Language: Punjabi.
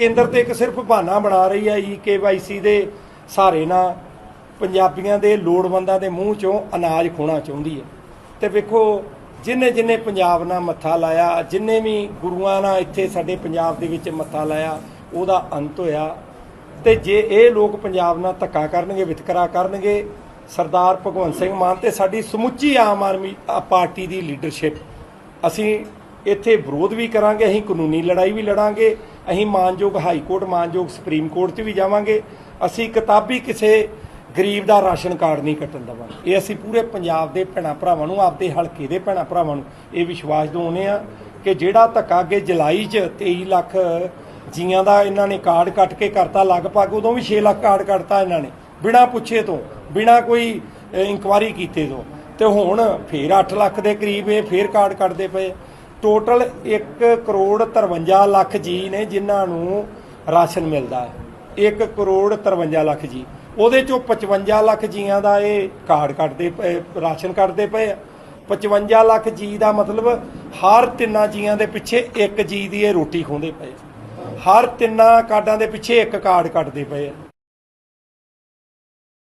ਕੇਂਦਰ ਤੇ ਇੱਕ ਸਿਰਫ ਬਹਾਨਾ ਬਣਾ ਰਹੀ ਹੈ ਈ ਕੇਵਾਈਸੀ ਦੇ ਸਹਾਰੇ ਨਾਲ ਪੰਜਾਬੀਆਂ ਦੇ ਲੋੜਵੰਦਾਂ ਦੇ ਮੂੰਹ ਚੋਂ ਅਨਾਜ ਖੋਣਾ ਚਾਹੁੰਦੀ ਹੈ। ਤੇ ਵੇਖੋ, ਜਿਨੇ ਜਿਨੇ ਪੰਜਾਬ ਨਾਲ ਮੱਥਾ ਲਾਇਆ, ਜਿਨੇ ਵੀ ਗੁਰੂਆਂ ਨਾਲ ਇੱਥੇ ਸਾਡੇ ਪੰਜਾਬ ਦੇ ਵਿੱਚ ਮੱਥਾ ਲਾਇਆ, ਉਹਦਾ ਅੰਤ ਹੋਇਆ। ਤੇ ਜੇ ਇਹ ਲੋਕ ਪੰਜਾਬ ਨਾਲ ਧੱਕਾ ਕਰਨਗੇ, ਵਿਤਕਰਾ ਕਰਨਗੇ, ਸਰਦਾਰ ਭਗਵੰਤ ਸਿੰਘ ਮਾਨ ਤੇ ਸਾਡੀ ਸਮੁੱਚੀ ਆਮ ਆਦਮੀ ਪਾਰਟੀ ਦੀ ਲੀਡਰਸ਼ਿਪ ਅਸੀਂ ਇੱਥੇ ਵਿਰੋਧ ਵੀ ਕਰਾਂਗੇ, ਅਸੀਂ ਕਾਨੂੰਨੀ ਲੜਾਈ ਵੀ ਲੜਾਂਗੇ ਅਸੀਂ ਮਾਨਯੋਗ ਹਾਈ ਕੋਰਟ, ਮਾਨਯੋਗ ਸੁਪਰੀਮ ਕੋਰਟ 'ਚ ਵੀ ਜਾਵਾਂਗੇ। ਅਸੀਂ ਕਿਤਾਬੀ ਕਿਸੇ ਗਰੀਬ ਦਾ ਰਾਸ਼ਨ ਕਾਰਡ ਨਹੀਂ ਕੱਟਣ ਦੇਵਾਂਗੇ। ਇਹ ਅਸੀਂ ਪੂਰੇ ਪੰਜਾਬ ਦੇ ਭੈਣਾਂ ਭਰਾਵਾਂ ਨੂੰ, ਆਪਦੇ ਹਲਕੇ ਦੇ ਭੈਣਾਂ ਭਰਾਵਾਂ ਨੂੰ ਇਹ ਵਿਸ਼ਵਾਸ ਦਿਵਾਉਂਦੇ ਆ ਕਿ ਜਿਹੜਾ ਧੱਕਾ ਅੱਗੇ ਜੁਲਾਈ 'ਚ 23 ਲੱਖ ਜੀਆਂ ਦਾ ਇਹਨਾਂ ਨੇ ਕਾਰਡ ਕੱਟ ਕੇ ਕਰਤਾ, ਲਗਭਗ ਉਦੋਂ ਵੀ 6 ਲੱਖ ਕਾਰਡ ਕੱਟਤਾ ਇਹਨਾਂ ਨੇ, ਬਿਨਾਂ ਪੁੱਛੇ ਤੋਂ, ਬਿਨਾਂ ਕੋਈ ਇਨਕੁਆਰੀ ਕੀਤੇ ਤੋਂ। ਤੇ ਹੁਣ ਫੇਰ 8 ਲੱਖ ਦੇ ਕਰੀਬ ਇਹ ਫੇਰ ਕਾਰਡ ਕੱਟਦੇ ਪਏ। ਟੋਟਲ 1 ਕਰੋੜ 53 ਲੱਖ ਜੀ ਨੇ ਜਿਨ੍ਹਾਂ ਨੂੰ ਰਾਸ਼ਨ ਮਿਲਦਾ ਹੈ। 1 ਕਰੋੜ 53 ਲੱਖ ਜੀ। ਉਹਦੇ ਚੋਂ 55 ਲੱਖ ਜੀਆਂ ਦਾ ਇਹ ਕਾਰਡ ਕੱਟਦੇ ਪਏ ਰਾਸ਼ਨ ਕੱਟਦੇ ਪਏ ਆ। 55 ਲੱਖ ਜੀ ਦਾ ਮਤਲਬ ਹਰ ਤਿੰਨਾਂ ਜੀਆਂ ਦੇ ਪਿੱਛੇ ਇੱਕ ਜੀ ਦੀ ਇਹ ਰੋਟੀ ਖੋਂਦੇ ਪਏ। ਹਰ ਤਿੰਨਾਂ ਕਾਰਡਾਂ ਦੇ ਪਿੱਛੇ ਇੱਕ ਕਾਰਡ ਕੱਟਦੇ ਪਏ ਆ।